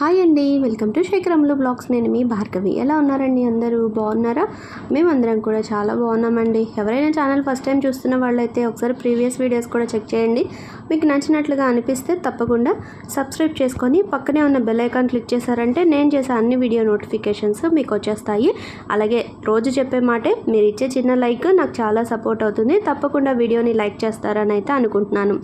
Hi అండి welcome to శేఖరములు blogs. నేను మీ భార్గవి. ఎలా ఉన్నారండి అందరూ? బాగున్నారా? మేమందరం కూడా చాలా బాగున్నామండి. ఎవరైనా ఛానల్ ఫస్ట్ టైం చూస్తున్న వాళ్ళైతే ఒకసారి ప్రీవియస్ వీడియోస్ కూడా చెక్ చేయండి. మీకు నచ్చినట్లుగా అనిపిస్తే తప్పకుండా సబ్స్క్రైబ్ చేసుకొని పక్కనే ఉన్న బెల్ ఐకాన్ క్లిక్ చేశారంటే నేను చేసే అన్ని వీడియో నోటిఫికేషన్స్ మీకు వచ్చేస్తాయి. అలాగే రోజు చెప్పే మాటే మీరు ఇచ్చే చిన్న లైక్ నాకు చాలా సపోర్ట్ అవుతుంది. తప్పకుండా వీడియోని లైక్ చేస్తారని అయితే అనుకుంటున్నాను.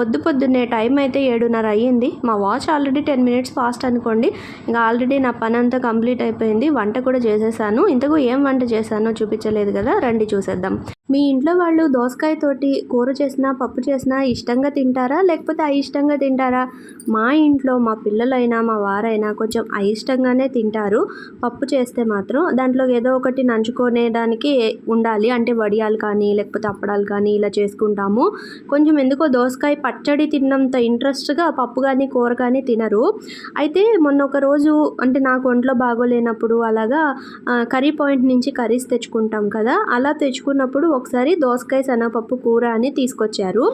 పొద్దు పొద్దున్నే టైం అయితే ఏడున్నర అయ్యింది. మా watch already ten minutes fast అనుకోండి. ఇంకా ఆల్రెడీ నా పని అంతా కంప్లీట్ అయిపోయింది. వంట కూడా చేసేసాను. ఇంతకు ఏం వంట చేశానో చూపించలేదు కదా. రండి చూసేద్దాం. మీ ఇంట్లో వాళ్ళు దోసకాయ తోటి కూర చేసినా పప్పు చేసినా ఇష్టంగా తింటారా? లేకపోతే అయిష్టంగా తింటారా? మా ఇంట్లో మా పిల్లలైనా మా వారైనా కొంచెం అయిష్టంగానే తింటారు. పప్పు చేస్తే మాత్రం దాంట్లో ఏదో ఒకటి నంచుకునేదానికి ఉండాలి. అంటే వడియాలు కానీ లేకపోతే అప్పడాలు కానీ ఇలా చేసుకుంటాము. కొంచెం ఎందుకో దోసకాయ పచ్చడి తిన్నంత ఇంట్రెస్ట్గా పప్పు కానీ కూర కానీ తినరు. అయితే మొన్న ఒక రోజు అంటే నాకు ఒంట్లో బాగోలేనప్పుడు అలాగా కర్రీ పాయింట్ నుంచి కర్రీస్ తెచ్చుకుంటాం కదా అలా తెచ్చుకున్నప్పుడు ఒకసారి దోసకాయ శనగపప్పు కూర అని తీసుకొచ్చారు.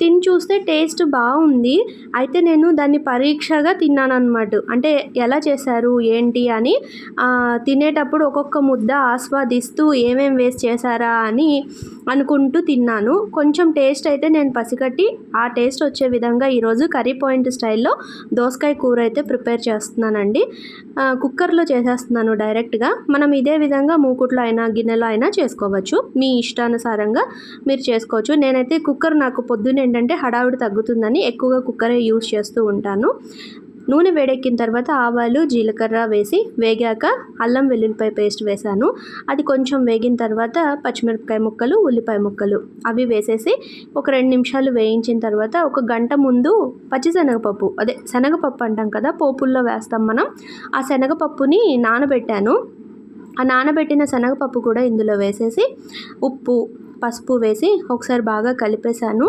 తిని చూస్తే టేస్ట్ బాగుంది. అయితే నేను దాన్ని పరీక్షగా తిన్నాను అనమాట అంటే ఎలా చేశారు ఏంటి అని తినేటప్పుడు ఒక్కొక్క ముద్ద ఆస్వాదిస్తూ ఏమేమి వేస్ట్ చేశారా అని అనుకుంటూ తిన్నాను. కొంచెం టేస్ట్ అయితే నేను పసిగట్టి ఆ టేస్ట్ వచ్చే విధంగా ఈరోజు కర్రీ పాయింట్ స్టైల్లో దోసకాయ కూర అయితే ప్రిపేర్ చేస్తున్నానండి. కుక్కర్లో చేసేస్తున్నాను డైరెక్ట్గా. మనం ఇదే విధంగా మూకుట్లో అయినా గిన్నెలో అయినా చేసుకోవచ్చు. మీ ఇష్టానుసారంగా మీరు చేసుకోవచ్చు. నేనైతే కుక్కర్ నాకు పొద్దున్న ఏంటంటే హడావిడి తగ్గుతుందని ఎక్కువగా కుక్కరే యూజ్ చేస్తూ ఉంటాను. నూనె వేడెక్కిన తర్వాత ఆవాలు జీలకర్ర వేసి వేగాక అల్లం వెల్లుల్లిపాయ పేస్ట్ వేశాను. అది కొంచెం వేగిన తర్వాత పచ్చిమిరపకాయ ముక్కలు ఉల్లిపాయ ముక్కలు. అవి వేసేసి ఒక రెండు నిమిషాలు వేయించిన తర్వాత ఒక గంట ముందు పచ్చిశనగపప్పు అదే శనగపప్పు అంటాం కదా పోపుల్లో వేస్తాం మనం. ఆ శనగపప్పుని నానబెట్టాను. ఆ నానబెట్టిన శనగపప్పు కూడా ఇందులో వేసేసి ఉప్పు పసుపు వేసి ఒకసారి బాగా కలిపేశాను.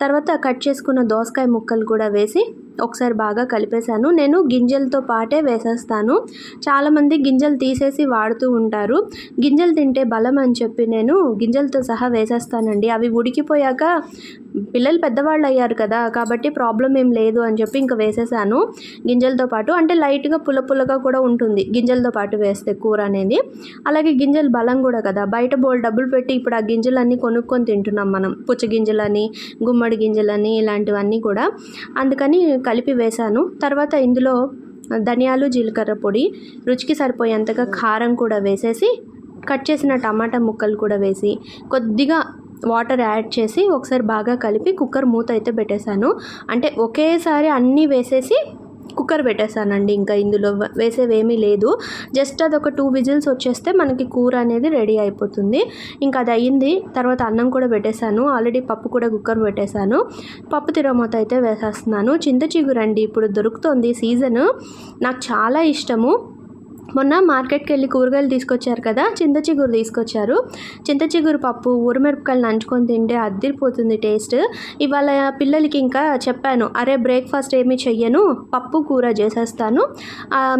తర్వాత కట్ చేసుకున్న దోసకాయ ముక్కలు కూడా వేసి ఒకసారి బాగా కలిపేశాను. నేను గింజలతో పాటే వేసేస్తాను. చాలామంది గింజలు తీసేసి వాడుతూ ఉంటారు. గింజలు తింటే బలం అని చెప్పి నేను గింజలతో సహా వేసేస్తానండి. అవి ఉడికిపోయాక పిల్లలు పెద్దవాళ్ళు అయ్యారు కదా కాబట్టి ప్రాబ్లం ఏం లేదు అని చెప్పి ఇంకా వేసేసాను. గింజలతో పాటు అంటే లైట్గా పుల్ల పుల్లగా కూడా ఉంటుంది. గింజలతో పాటు వేస్తే కూర అనేది. అలాగే గింజలు బలం కూడా కదా. బయట బోల్ డబ్బులు పెట్టి ఇప్పుడు ఆ గింజలన్నీ కొనుక్కొని తింటున్నాం మనం. పుచ్చగింజలని గుమ్మడి గింజలని ఇలాంటివన్నీ కూడా. అందుకని కలిపి వేశాను తర్వాత ఇందులో ధనియాలు జీలకర్ర పొడి రుచికి సరిపోయేంతగా కారం కూడా వేసేసి కట్ చేసిన టమాటా ముక్కలు కూడా వేసి కొద్దిగా వాటర్ యాడ్ చేసి ఒకసారి బాగా కలిపి కుక్కర్ మూత అయితే పెట్టేశాను. అంటే ఒకేసారి అన్నీ వేసేసి కుక్కర్ పెట్టేశానండి ఇంకా ఇందులో. వేసేవేమీ లేదు. జస్ట్ అది ఒక టూ విజిల్స్ వచ్చేస్తే మనకి కూర అనేది రెడీ అయిపోతుంది. ఇంకా అది అయ్యింది. తర్వాత అన్నం కూడా పెట్టేశాను. ఆల్రెడీ పప్పు కూడా కుక్కర్ పెట్టేశాను. పప్పు తిరమూత అయితే వేసేస్తున్నాను. చింత చిగురండి. ఇప్పుడు దొరుకుతుంది సీజన్. నాకు చాలా ఇష్టము. మొన్న మార్కెట్కి వెళ్ళి కూరగాయలు తీసుకొచ్చారు కదా చింత చిగురు తీసుకొచ్చారు. చింత చిగురు పప్పు ఊరమిరపకాయలు నంచుకొని తింటే అద్దిరిపోతుంది టేస్ట్. ఇవాళ పిల్లలకి ఇంకా చెప్పాను అరే బ్రేక్ఫాస్ట్ ఏమీ చెయ్యను పప్పు కూర చేసేస్తాను.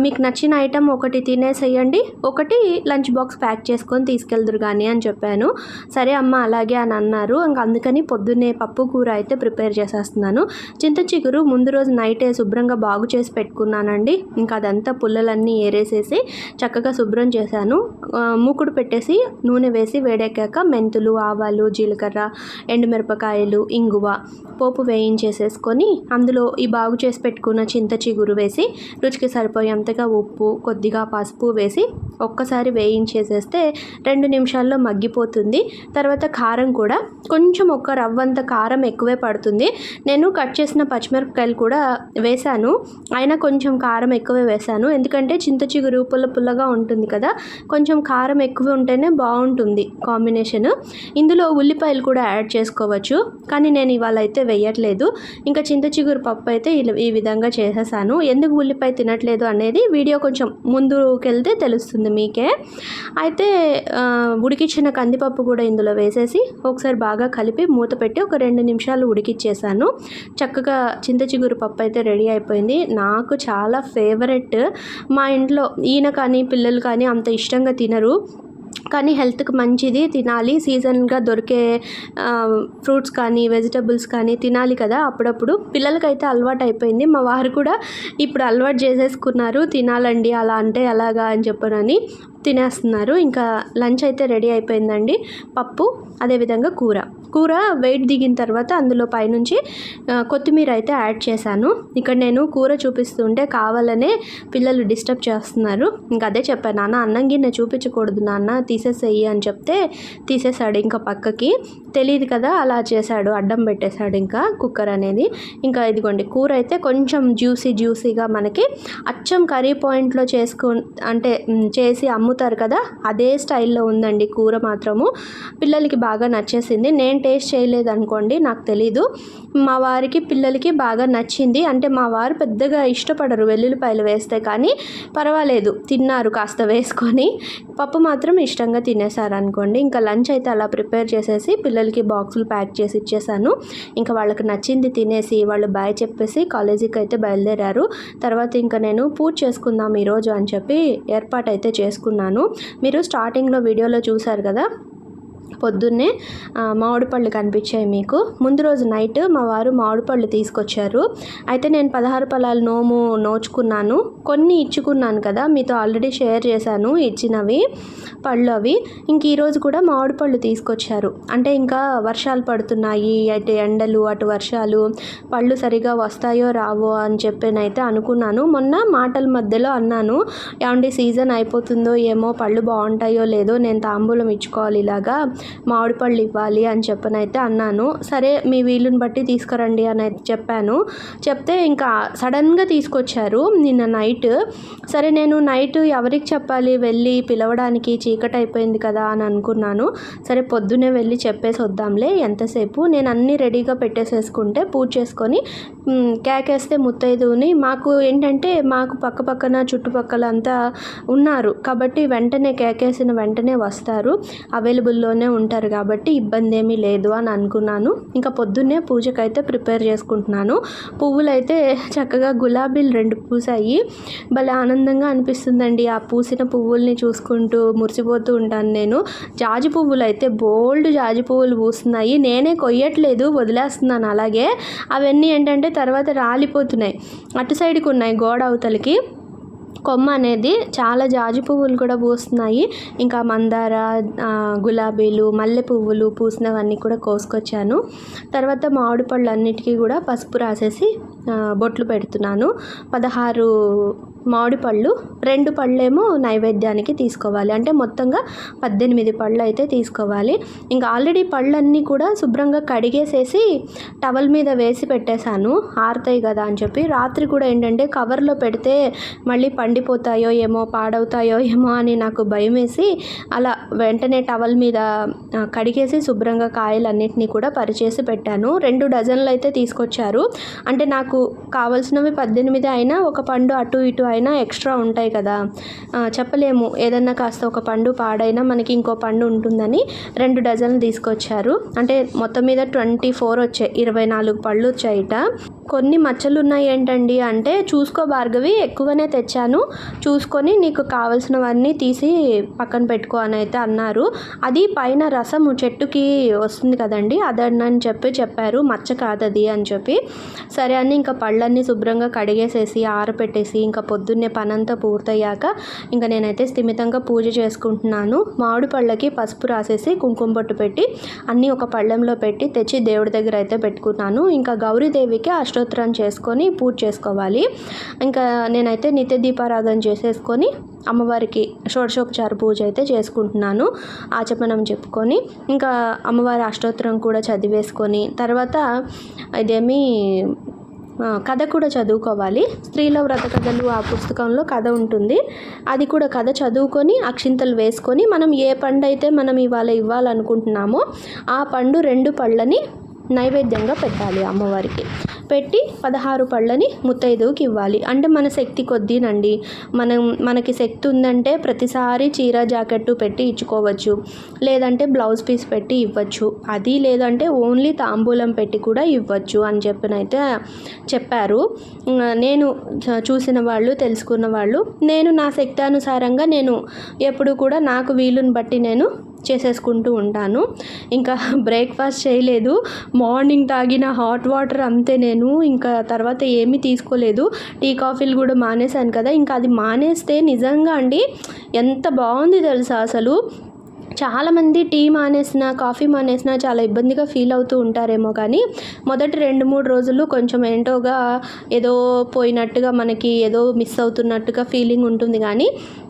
మీకు నచ్చిన ఐటెం ఒకటి తినేసేయండి ఒకటి లంచ్ బాక్స్ ప్యాక్ చేసుకొని తీసుకెళ్దురు కానీ అని చెప్పాను. సరే అమ్మ అలాగే అని అన్నారు. ఇంక అందుకని పొద్దున్నే పప్పు కూర అయితే ప్రిపేర్ చేసేస్తున్నాను. చింత చిగురు ముందు రోజు నైటే శుభ్రంగా బాగు చేసి పెట్టుకున్నానండి. ఇంకా అదంతా పుల్లలన్నీ ఏరేసేసి చక్కగా శుభ్రం చేశాను. మూకుడు పెట్టేసి నూనె వేసి వేడెక్కాక మెంతులు ఆవాలు జీలకర్ర ఎండుమిరపకాయలు ఇంగువ పోపు వేయించేసేసుకొని అందులో ఈ బాగు చేసి పెట్టుకున్న చింత చిగురు వేసి రుచికి సరిపోయేంతగా ఉప్పు కొద్దిగా పసుపు వేసి ఒక్కసారి వేయించేసేస్తే రెండు నిమిషాల్లో మగ్గిపోతుంది. తర్వాత కారం కూడా కొంచెం ఒక రవ్వంత కారం ఎక్కువే పడుతుంది. నేను కట్ చేసిన పచ్చిమిరపకాయలు కూడా వేశాను. అయినా కొంచెం కారం ఎక్కువే వేశాను. ఎందుకంటే చింత చిగురు పుల్ల పుల్లగా ఉంటుంది కదా కొంచెం కారం ఎక్కువ ఉంటేనే బాగుంటుంది కాంబినేషన్. ఇందులో ఉల్లిపాయలు కూడా యాడ్ చేసుకోవచ్చు కానీ నేను ఇవాళ అయితే వేయట్లేదు. ఇంకా చింత చిగురు పప్పు అయితే ఇలా- ఈ విధంగా చేసేసాను. ఎందుకు ఉల్లిపాయ తినట్లేదు అనేది వీడియో కొంచెం ముందుకెళ్తే తెలుస్తుంది మీకే. అయితే ఉడికించిన కందిపప్పు కూడా ఇందులో వేసేసి ఒకసారి బాగా కలిపి మూత పెట్టి ఒక రెండు నిమిషాలు ఉడికిచ్చేసాను. చక్కగా చింత చిగురు పప్పు అయితే రెడీ అయిపోయింది. నాకు చాలా ఫేవరెట్ మా ఇంట్లో ఈ అయినా కానీ పిల్లలు కానీ అంత ఇష్టంగా తినరు. కానీ హెల్త్కి మంచిది తినాలి. సీజన్గా దొరికే ఫ్రూట్స్ కానీ వెజిటబుల్స్ కానీ తినాలి కదా అప్పుడప్పుడు. పిల్లలకైతే అలవాటు అయిపోయింది. మా వారు కూడా ఇప్పుడు అలవాటు చేసేసుకున్నారు. తినాలండి అలా అంటే ఎలాగా అని చెప్పనని తినేస్తున్నారు. ఇంకా లంచ్ అయితే రెడీ అయిపోయిందండి. పప్పు అదేవిధంగా కూర. కూర వెయిట్ దిగిన తర్వాత అందులో పైనుంచి కొత్తిమీర అయితే యాడ్ చేశాను. ఇక్కడ నేను కూర చూపిస్తుంటే కావాలనే పిల్లలు డిస్టర్బ్ చేస్తున్నారు. ఇంకా అదే చెప్పాను నాన్న అన్నం గిన్నె చూపించకూడదు నాన్న తీసేసేయి అని చెప్తే తీసేశాడు ఇంకా పక్కకి. తెలియదు కదా అలా చేశాడు అడ్డం పెట్టేశాడు ఇంకా కుక్కర్ అనేది. ఇంకా ఇదిగోండి కూర అయితే కొంచెం జ్యూసీ జ్యూసీగా మనకి అచ్చం కర్రీ పాయింట్లో చేసుకు అంటే చేసి అమ్ముతారు కదా అదే స్టైల్లో ఉందండి కూర మాత్రము. పిల్లలకి బాగా నచ్చేసింది. నేను టేస్ట్ చేయలేదు అనుకోండి నాకు తెలీదు. మా వారికి పిల్లలకి బాగా నచ్చింది. అంటే మా వారు పెద్దగా ఇష్టపడరు వెల్లుల్లిపాయలు వేస్తే కానీ పర్వాలేదు తిన్నారు కాస్త వేసుకొని. పప్పు మాత్రం ఇష్టంగా తినేసారు అనుకోండి ఇంకా లంచ్ అయితే అలా ప్రిపేర్ చేసేసి పిల్లలకి బాక్సులు ప్యాక్ చేసి ఇచ్చేసాను. ఇంకా వాళ్ళకి నచ్చింది తినేసి వాళ్ళు బాయ్ చెప్పేసి కాలేజీకి అయితే బయలుదేరారు. తర్వాత ఇంకా నేను పూజ చేసుకుందాం ఈరోజు అని చెప్పి ఏర్పాటు అయితే చేసుకున్నాను. మీరు స్టార్టింగ్లో వీడియోలో చూశారు కదా? పొద్దున్నే మామిడి పళ్ళు కనిపించాయి మీకు. ముందు రోజు నైట్ మా వారు మామిడి పళ్ళు తీసుకొచ్చారు. అయితే నేను పదహారు ఫలాలు నోము నోచుకున్నాను. కొన్ని ఇచ్చుకున్నాను కదా మీతో ఆల్రెడీ షేర్ చేశాను ఇచ్చినవి పళ్ళు అవి. ఇంక ఈరోజు కూడా మామిడి పళ్ళు తీసుకొచ్చారు. అంటే ఇంకా వర్షాలు పడుతున్నాయి అటు ఎండలు అటు వర్షాలు పళ్ళు సరిగా వస్తాయో రావో అని చెప్పినైతే అనుకున్నాను. మొన్న మాటల మధ్యలో అన్నాను ఏమంటే సీజన్ అయిపోతుందో ఏమో పళ్ళు బాగుంటాయో లేదో నేను తాంబూలం ఇచ్చుకోవాలి ఇలాగా. మామిడి పళ్ళు ఇవ్వాలి అని చెప్పనైతే అన్నాను. సరే మీ వీలుని బట్టి తీసుకురండి అని అయితే చెప్పాను. చెప్తే ఇంకా సడన్గా తీసుకొచ్చారు నిన్న నైట్. సరే నేను నైట్ ఎవరికి చెప్పాలి? వెళ్ళి పిలవడానికి చీకటి అయిపోయింది కదా అని అనుకున్నాను. సరే పొద్దునే వెళ్ళి చెప్పేసి వద్దాంలే ఎంతసేపు? నేను అన్నీ రెడీగా పెట్టేసేసుకుంటే పూజ చేసుకొని కేకేస్తే ముత్తైదుని మాకు ఏంటంటే మాకు పక్క పక్కన చుట్టుపక్కల అంతా ఉన్నారు. కాబట్టి వెంటనే కేకేసిన వెంటనే వస్తారు. అవైలబుల్లోనే ఉంటారు కాబట్టి ఇబ్బంది ఏమీ లేదు అని అనుకున్నాను. ఇంకా పొద్దున్నే పూజకైతే ప్రిపేర్ చేసుకుంటున్నాను. పువ్వులు అయితే చక్కగా గులాబీలు రెండు పూసాయి. భలే ఆనందంగా అనిపిస్తుందండి. ఆ పూసిన పువ్వుల్ని చూసుకుంటూ మురిసిపోతూ ఉంటాను నేను. జాజి పువ్వులు అయితే బోల్డ్ జాజి పువ్వులు పూస్తున్నాయి. నేనే కొయ్యట్లేదు వదిలేస్తున్నాను. అలాగే అవన్నీ ఏంటంటే తర్వాత రాలిపోతున్నాయి. అటు సైడ్కి ఉన్నాయి గోడ అవతలకి. కొమ్మ అనేది చాలా జాజి పువ్వులు కూడా పూస్తున్నాయి. ఇంకా మందార గులాబీలు మల్లె పువ్వులు పూసినవన్నీ కూడా కోసుకొచ్చాను. తర్వాత మామిడి పళ్ళు అన్నిటికీ కూడా పసుపు రాసేసి బొట్లు పెడుతున్నాను. పదహారు మామిడి పళ్ళు రెండు పళ్ళేమో నైవేద్యానికి తీసుకోవాలి. అంటే మొత్తంగా పద్దెనిమిది పళ్ళు అయితే తీసుకోవాలి. ఇంకా ఆల్రెడీ పళ్ళన్నీ కూడా శుభ్రంగా కడిగేసేసి టవల్ మీద వేసి పెట్టేశాను. ఆరుతాయి కదా అని చెప్పి. రాత్రి కూడా ఏంటంటే కవర్లో పెడితే మళ్ళీ పండిపోతాయో ఏమో పాడవుతాయో ఏమో అని నాకు భయం వేసి అలా వెంటనే టవల్ మీద కడిగేసి శుభ్రంగా కాయలన్నింటినీ కూడా పరిచేసి పెట్టాను. రెండు డజన్లు అయితే తీసుకొచ్చారు. అంటే నాకు కావలసినవి పద్దెనిమిది అయినా ఒక పండు అటు ఇటు అయినా ఎక్స్ట్రా ఉంటాయి కదా. చెప్పలేము. ఏదన్నా కాస్త ఒక పండు పాడైనా మనకి ఇంకో పండు ఉంటుందని రెండు డజన్లు తీసుకొచ్చారు. అంటే మొత్తం మీద ట్వంటీ ఫోర్ వచ్చాయి. ఇరవై నాలుగు పళ్ళు వచ్చాయిట. కొన్ని మచ్చలు ఉన్నాయి ఏంటండి అంటే చూసుకో భార్గవి ఎక్కువనే తెచ్చాను. చూసుకొని నీకు కావలసినవన్నీ తీసి పక్కన పెట్టుకో అని అయితే అన్నారు. అది పైన రసము చెట్టుకి వస్తుంది కదండి అదని చెప్పి చెప్పారు. మచ్చ కాదది అని చెప్పి. సరే అని ఇంకా పళ్ళన్నీ శుభ్రంగా కడిగేసేసి ఆరపెట్టేసి ఇంకా పొద్దున్నే పనంతా పూర్తయ్యాక ఇంకా నేనైతే స్థిమితంగా పూజ చేసుకుంటున్నాను. మామిడి పళ్ళకి పసుపు రాసేసి కుంకుమ బొట్టు పెట్టి అన్నీ ఒక పళ్ళెంలో పెట్టి తెచ్చి దేవుడి దగ్గర అయితే పెట్టుకున్నాను. ఇంకా గౌరీదేవికి అష్టోత్తరం చేసుకొని పూజ చేసుకోవాలి. ఇంకా నేనైతే నిత్య దీపారాధన చేసేసుకొని అమ్మవారికి షోడశోపచార పూజ అయితే చేసుకుంటున్నాను. ఆచమనం చెప్పుకొని ఇంకా అమ్మవారి అష్టోత్తరం కూడా చదివేసుకొని తర్వాత ఇదేమి కథ కూడా చదువుకోవాలి. స్త్రీల వ్రత కథలు ఆ పుస్తకంలో కథ ఉంటుంది. అది కూడా కథ చదువుకొని అక్షింతలు వేసుకొని మనం ఏ పండు అయితే మనం ఇవాళ ఇవ్వాలనుకుంటున్నామో ఆ పండు రెండు పళ్ళని నైవేద్యంగా పెట్టాలి అమ్మవారికి. పెట్టి పదహారు పళ్ళని ముత్తైదువుకి ఇవ్వాలి. అంటే మన శక్తి కొద్దీనండి. మనం మనకి శక్తి ఉందంటే ప్రతిసారి చీర జాకెట్టు పెట్టి ఇచ్చుకోవచ్చు. లేదంటే బ్లౌజ్ పీస్ పెట్టి ఇవ్వచ్చు. అది లేదంటే ఓన్లీ తాంబూలం పెట్టి కూడా ఇవ్వచ్చు అని చెప్పినైతే చెప్పారు. నేను చూసిన వాళ్ళు తెలుసుకున్న వాళ్ళు నేను నా శక్తానుసారంగా నేను ఎప్పుడు కూడా నాకు వీలుని బట్టి నేను చేసేసుకుంటూ ఉంటాను. ఇంకా బ్రేక్ఫాస్ట్ చేయలేదు. మార్నింగ్ తాగిన హాట్ వాటర్ అంతే నేను. ఇంకా తర్వాత ఏమీ తీసుకోలేదు. టీ కాఫీలు కూడా మానేశాను కదా. ఇంకా అది మానేస్తే నిజంగా అండి ఎంత బాగుంది తెలుసా అసలు. చాలామంది టీ మానేసిన కాఫీ మానేసిన చాలా ఇబ్బందిగా ఫీల్ అవుతూ ఉంటారేమో కానీ మొదటి రెండు మూడు రోజులు కొంచెం ఏంటోగా ఏదో పోయినట్టుగా మనకి ఏదో మిస్ అవుతున్నట్టుగా ఫీలింగ్ ఉంటుంది కానీ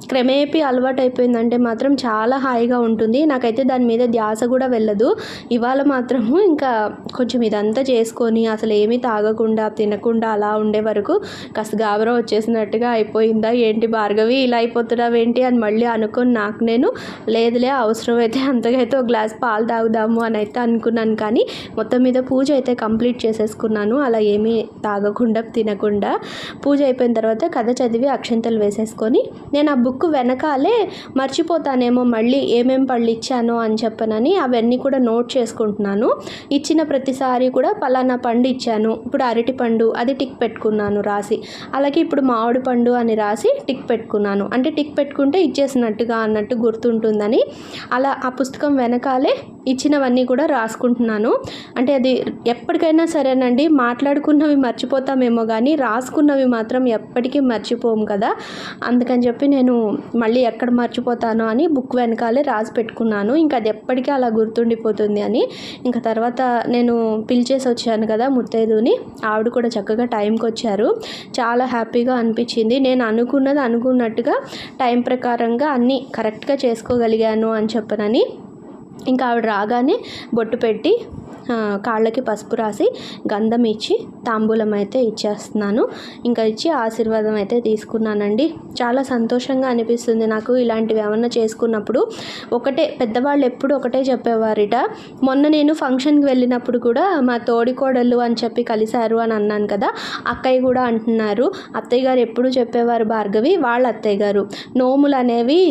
క్రమేపీ అలవాటు అయిపోయిందంటే మాత్రం చాలా హాయిగా ఉంటుంది. నాకైతే దాని మీద ధ్యాస కూడా వెళ్ళదు. ఇవాళ మాత్రము ఇంకా కొంచెం ఇదంతా చేసుకొని అసలు ఏమీ తాగకుండా తినకుండా అలా ఉండే వరకు కాస్త గాబరం వచ్చేసినట్టుగా అయిపోయిందా? ఏంటి భార్గవి? ఇలా అయిపోతున్నావేంటి? అని మళ్ళీ అనుకొని నాకు నేను లేదులే అవసరమైతే అంతకైతే ఒక గ్లాస్ పాలు తాగుదాము అని అయితే అనుకున్నాను. కానీ మొత్తం మీద పూజ అయితే కంప్లీట్ చేసేసుకున్నాను. అలా ఏమీ తాగకుండా తినకుండా పూజ అయిపోయిన తర్వాత కథ చదివి అక్షంతలు వేసేసుకొని నేను ఆ బుక్ వెనకాలే మర్చిపోతానేమో మళ్ళీ ఏమేం పళ్ళు ఇచ్చానో అని చెప్పనని అవన్నీ కూడా నోట్ చేసుకుంటున్నాను. ఇచ్చిన ప్రతిసారి కూడా పలానా పండు ఇచ్చాను. ఇప్పుడు అరటి పండు అది టిక్ పెట్టుకున్నాను రాసి. అలాగే ఇప్పుడు మామిడి పండు అని రాసి టిక్ పెట్టుకున్నాను. అంటే టిక్ పెట్టుకుంటే ఇచ్చేసినట్టుగా అన్నట్టు గుర్తుంటుందని అలా ఆ పుస్తకం వెనకాలే ఇచ్చినవన్నీ కూడా రాసుకుంటున్నాను. అంటే అది ఎప్పటికైనా సరేనండి మాట్లాడుకున్నవి మర్చిపోతామేమో కానీ రాసుకున్నవి మాత్రం ఎప్పటికీ మర్చిపోము కదా. అందుకని చెప్పి నేను మళ్ళీ ఎక్కడ మర్చిపోతానో అని బుక్ వెనకాలే రాసి పెట్టుకున్నాను. ఇంకా అది ఎప్పటికీ అలా గుర్తుండిపోతుంది అని. ఇంకా తర్వాత నేను పిలిచేసి వచ్చాను కదా ముత్తైదుని ఆవిడ కూడా చక్కగా టైంకి వచ్చారు. చాలా హ్యాపీగా అనిపించింది. నేను అనుకున్నది అనుకున్నట్టుగా టైం ప్రకారంగా అన్నీ కరెక్ట్గా చేసుకోగలిగాను అని చెప్పనని ఇంకా ఆవిడ రాగానే బొట్టు పెట్టి కాళ్ళకి పసుపు రాసి గంధం ఇచ్చి తాంబూలం అయితే ఇచ్చేస్తున్నాను. ఇంకా ఇచ్చి ఆశీర్వాదం అయితే తీసుకున్నానండి. చాలా సంతోషంగా అనిపిస్తుంది నాకు ఇలాంటివి ఏమన్నా చేసుకున్నప్పుడు. ఒకటే పెద్దవాళ్ళు ఎప్పుడు ఒకటే చెప్పేవారిట మొన్న నేను ఫంక్షన్కి వెళ్ళినప్పుడు కూడా మా తోడికోడళ్ళు అని చెప్పి కలిశారు అని అన్నాను కదా అక్కయ్య కూడా అంటున్నారు. అత్తయ్య గారు ఎప్పుడు చెప్పేవారు భార్గవి వాళ్ళ అత్తయ్య గారు. నోములు అనేవి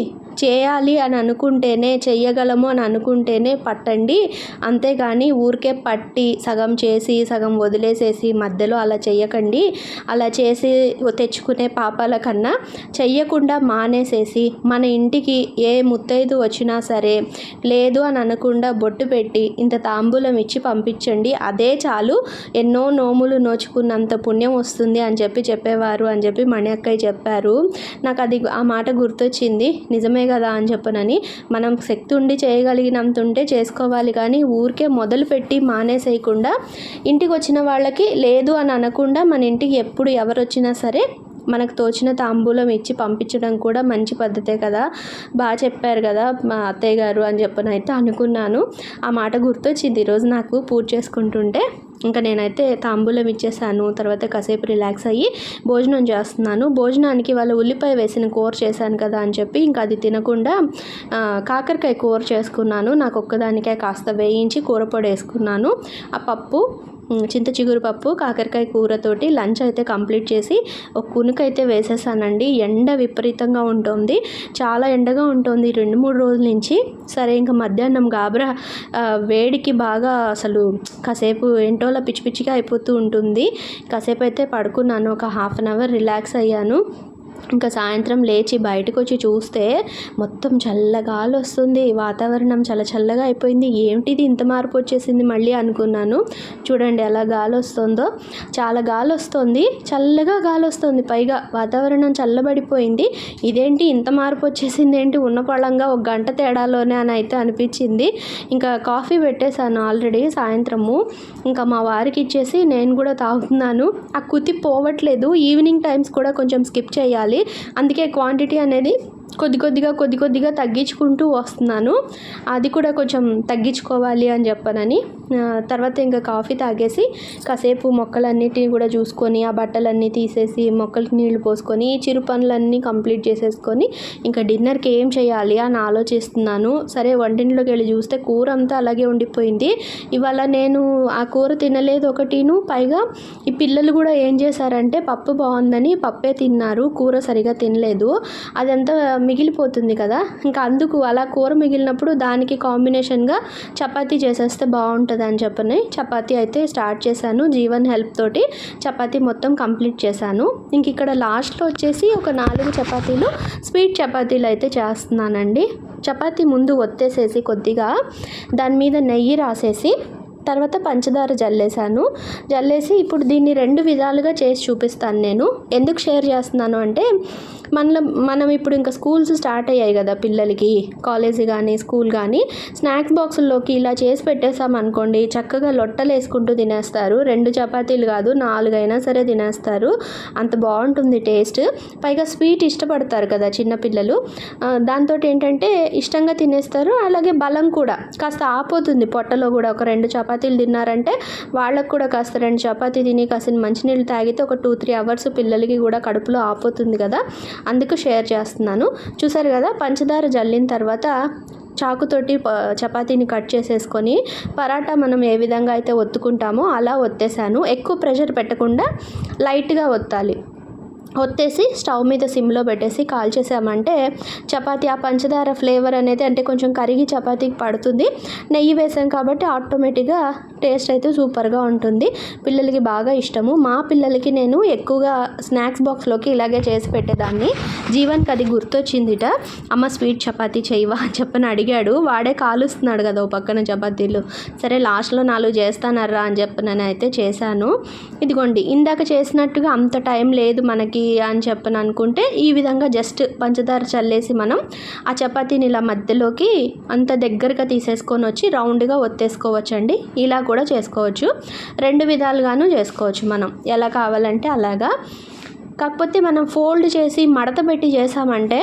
చేయాలి అని అనుకుంటేనే చెయ్యగలము అని అనుకుంటేనే పట్టండి. అంతేగాని ఊరికే పట్టి సగం చేసి సగం వదిలేసేసి మధ్యలో అలా చేయకండి అలా చేసి తెచ్చుకునే పాపాల కన్నా చెయ్యకుండా మానేసేసి మన ఇంటికి ఏ ముత్తైదు వచ్చినా సరే లేదు అని అనకుండా బొట్టు పెట్టి ఇంత తాంబూలం ఇచ్చి పంపించండి. అదే చాలు. ఎన్నో నోములు నోచుకున్నంత పుణ్యం వస్తుంది అని చెప్పి చెప్పేవారు అని చెప్పి మణి అక్కయ్య చెప్పారు. నాకు అది ఆ మాట గుర్తొచ్చింది. నిజమే కదా అని చెప్పనని మనం శక్తి ఉండి అంత ఉంటే చేసుకోవాలి కానీ ఊరికే మొదలు పెట్టి మానేసేయకుండా ఇంటికి వచ్చిన వాళ్ళకి లేదు అని అనకుండా మన ఇంటికి ఎప్పుడు ఎవరు వచ్చినా సరే మనకు తోచిన తాంబూలం ఇచ్చి పంపించడం కూడా మంచి పద్ధతే కదా. బాగా చెప్పారు కదా మా అత్తయ్య గారు అని చెప్పని అయితే అనుకున్నాను. ఆ మాట గుర్తొచ్చింది. ఈరోజు నాకు పూజ చేసుకుంటుంటే ఇంకా నేనైతే తాంబూలం ఇచ్చేసాను తర్వాత కాసేపు రిలాక్స్ అయ్యి భోజనం చేస్తున్నాను. భోజనానికి వాళ్ళు ఉల్లిపాయ వేసిన కూర చేశాను కదా అని చెప్పి ఇంకా అది తినకుండా కాకరకాయ కూర చేసుకున్నాను. నాకు ఒక్కదానికే కాస్త వేయించి కూర పొడి వేసుకున్నాను. ఆ పప్పు చింత చిగురు పప్పు కాకరకాయ కూరతోటి లంచ్ అయితే కంప్లీట్ చేసి ఒక కునుకైతే వేసేసానండి. ఎండ విపరీతంగా ఉంటుంది. చాలా ఎండగా ఉంటుంది రెండు మూడు రోజుల నుంచి. సరే ఇంకా మధ్యాహ్నం గాబరా వేడికి బాగా అసలు కాసేపు ఏంటోలా పిచ్చి పిచ్చిగా అయిపోతూ ఉంటుంది. కాసేపు అయితే పడుకున్నాను. ఒక హాఫ్ అన్ అవర్ రిలాక్స్ అయ్యాను. ఇంకా సాయంత్రం లేచి బయటకు వచ్చి చూస్తే మొత్తం చల్లగాలి వస్తుంది. వాతావరణం చాలా చల్లగా అయిపోయింది. ఏమిటిది ఇంత మార్పు వచ్చేసింది మళ్ళీ అనుకున్నాను. చూడండి ఎలా గాలి వస్తుందో. చాలా గాలి వస్తుంది. చల్లగా గాలి వస్తుంది. పైగా వాతావరణం చల్లబడిపోయింది. ఇదేంటి ఇంత మార్పు వచ్చేసింది ఏంటి? ఉన్న పళంగా ఒక గంట తేడాలోనే అని అయితే అనిపించింది. ఇంకా కాఫీ పెట్టేశాను ఆల్రెడీ సాయంత్రము. ఇంకా మా వారికి ఇచ్చేసి నేను కూడా తాగుతున్నాను. ఆ కుతి పోవట్లేదు. ఈవినింగ్ టైమ్స్ కూడా కొంచెం స్కిప్ చేయాలి. అందుకే క్వాంటిటీ అనేది కొద్ది కొద్దిగా కొద్ది కొద్దిగా తగ్గించుకుంటూ వస్తున్నాను. అది కూడా కొంచెం తగ్గించుకోవాలి అని చెప్పనని. తర్వాత ఇంకా కాఫీ తాగేసి కాసేపు మొక్కలన్నిటిని కూడా చూసుకొని ఆ బట్టలన్నీ తీసేసి మొక్కలకి నీళ్ళు పోసుకొని చిరు పనులన్నీ కంప్లీట్ చేసేసుకొని ఇంకా డిన్నర్కి ఏం చేయాలి అని ఆలోచిస్తున్నాను. సరే వంటింట్లోకి వెళ్ళి చూస్తే కూర అంతా అలాగే ఉండిపోయింది. ఇవాళ నేను ఆ కూర తినలేదు ఒకటిను. పైగా ఈ పిల్లలు కూడా ఏం చేశారంటే పప్పు బాగుందని పప్పే తిన్నారు. కూర సరిగా తినలేదు. అదంతా మిగిలిపోతుంది కదా. ఇంకా అందుకు అలా కూర మిగిలినప్పుడు దానికి కాంబినేషన్గా చపాతీ చేసేస్తే బాగుంటుంది అని చెప్పని చపాతీ అయితే స్టార్ట్ చేశాను. జీవన్ హెల్ప్ తోటి చపాతీ మొత్తం కంప్లీట్ చేశాను. ఇంక ఇక్కడ లాస్ట్లో వచ్చేసి ఒక నాలుగు చపాతీలు స్వీట్ చపాతీలు అయితే చేస్తున్నానండి. చపాతీ ముందు ఒత్తేసేసి కొద్దిగా దాని మీద నెయ్యి రాసేసి తర్వాత పంచదార జల్లేసాను జల్లేసి ఇప్పుడు దీన్ని రెండు విధాలుగా చేసి చూపిస్తాను నేను. ఎందుకు షేర్ చేస్తున్నాను అంటే మనలో మనం ఇప్పుడు ఇంకా స్కూల్స్ స్టార్ట్ అయ్యాయి కదా పిల్లలకి కాలేజీ కానీ స్కూల్ కానీ స్నాక్స్ బాక్సుల్లోకి ఇలా చేసి పెట్టేసాం అనుకోండి చక్కగా లొట్టలు వేసుకుంటూ తినేస్తారు. రెండు చపాతీలు కాదు నాలుగైనా సరే తినేస్తారు. అంత బాగుంటుంది టేస్ట్. పైగా స్వీట్ ఇష్టపడతారు కదా చిన్నపిల్లలు దాంతో ఏంటంటే ఇష్టంగా తినేస్తారు. అలాగే బలం కూడా. కాస్త ఆపోతుంది పొట్టలో కూడా ఒక రెండు చపాతీ చపాతీలు తిన్నారంటే వాళ్ళకు కూడా కాస్త రెండు చపాతీ తిని కాసిన మంచినీళ్ళు తాగితే ఒక టూ త్రీ అవర్స్ పిల్లలకి కూడా కడుపులో ఆపోతుంది కదా. అందుకు షేర్ చేస్తున్నాను. చూసారు కదా పంచదార జల్లిన తర్వాత చాకుతోటి చపాతీని కట్ చేసేసుకొని పరాటా మనం ఏ విధంగా అయితే ఒత్తుకుంటామో అలా ఒత్తేసాను. ఎక్కువ ప్రెషర్ పెట్టకుండా లైట్గా ఒత్తాలి. ఒత్తేసి స్టవ్ మీద సిమ్లో పెట్టేసి కాల్చేసామంటే చపాతీ ఆ పంచదార ఫ్లేవర్ అనేది అంటే కొంచెం కరిగి చపాతీకి పడుతుంది. నెయ్యి వేసాం కాబట్టి ఆటోమేటిక్గా టేస్ట్ అయితే సూపర్గా ఉంటుంది. పిల్లలకి బాగా ఇష్టము. మా పిల్లలకి నేను ఎక్కువగా స్నాక్స్ బాక్స్లోకి ఇలాగే చేసి పెట్టేదాన్ని. జీవన్కి అది గుర్తొచ్చిందిట. అమ్మ స్వీట్ చపాతీ చేయవా? అని చెప్పని అడిగాడు. వాడే కాలుస్తున్నాడు కదా ఓ పక్కన చపాతీలు. సరే లాస్ట్లో నాలుగు చేస్తానర్రా అని చెప్పి నేను అయితే చేశాను. ఇదిగోండి ఇందాక చేసినట్టుగా అంత టైం లేదు మనకి. అని చెప్పని అనుకుంటే ఈ విధంగా జస్ట్ పంచదార చల్లేసి మనం ఆ చపాతీని ఇలా మధ్యలోకి అంత దగ్గరగా తీసేసుకొని వచ్చి రౌండ్గా ఒత్తేసుకోవచ్చండి. ఇలా కూడా చేసుకోవచ్చు. రెండు విధాలుగాను చేసుకోవచ్చు మనం. ఎలా కావాలంటే అలాగా. కాకపోతే మనం ఫోల్డ్ చేసి మడత పెట్టి చేసామంటే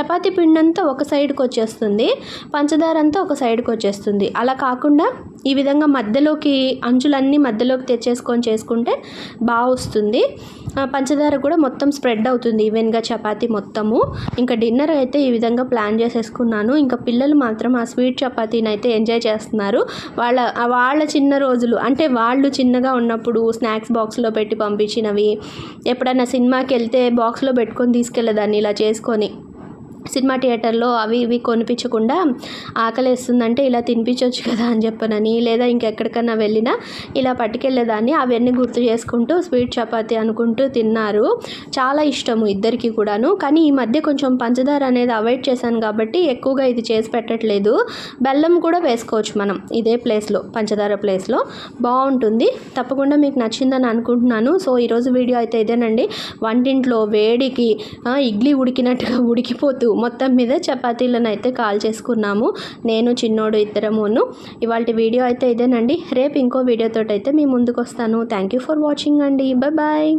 చపాతీ పిండి అంతా ఒక సైడ్కి వచ్చేస్తుంది పంచదార అంతా ఒక సైడ్కి వచ్చేస్తుంది. అలా కాకుండా ఈ విధంగా మధ్యలోకి అంచులన్నీ మధ్యలోకి తెచ్చేసుకొని చేసుకుంటే బాగా వస్తుంది. ఆ, పంచదార కూడా మొత్తం స్ప్రెడ్ అవుతుంది ఈవెన్గా చపాతీ మొత్తము. ఇంకా డిన్నర్ అయితే ఈ విధంగా ప్లాన్ చేసేసుకున్నాను. ఇంకా పిల్లలు మాత్రం ఆ స్వీట్ చపాతీని అయితే ఎంజాయ్ చేస్తున్నారు. వాళ్ళ వాళ్ళ చిన్న రోజులు అంటే వాళ్ళు చిన్నగా ఉన్నప్పుడు స్నాక్స్ బాక్స్లో పెట్టి పంపించినవి ఎప్పుడైనా సినిమాకి వెళ్తే బాక్స్లో పెట్టుకొని తీసుకెళ్ళేదాన్ని ఇలా చేసుకొని. సినిమా థియేటర్లో అవి ఇవి కొనిపించకుండా ఆకలేస్తుందంటే ఇలా తినిపించవచ్చు కదా అని చెప్పనని లేదా ఇంకెక్కడికన్నా వెళ్ళినా ఇలా పట్టుకెళ్ళేదాన్ని. అవన్నీ గుర్తు చేసుకుంటూ స్వీట్ చపాతి అనుకుంటూ తిన్నారు. చాలా ఇష్టము ఇద్దరికి కూడాను. కానీ ఈ మధ్య కొంచెం పంచదార అనేది అవాయిడ్ చేశాను కాబట్టి ఎక్కువగా ఇది చేసి పెట్టట్లేదు. బెల్లం కూడా వేసుకోవచ్చు మనం ఇదే ప్లేస్లో పంచదార ప్లేస్లో. బాగుంటుంది. తప్పకుండా మీకు నచ్చిందని అనుకుంటున్నాను. సో ఈరోజు వీడియో అయితే ఇదేనండి. వంటింట్లో వేడికి ఇడ్లీ ఉడికినట్టుగా ఉడికిపోతూ మొత్తం మీద చపాతీలను అయితే కాల్ చేసుకున్నాము. నేను చిన్నోడు ఇద్దరమును ఇవాళ వీడియో అయితే ఇదేనండి. రేపు ఇంకో వీడియోతో అయితే మీ ముందుకు వస్తాను థ్యాంక్ యూ ఫర్ వాచింగ్ అండి. Bye bye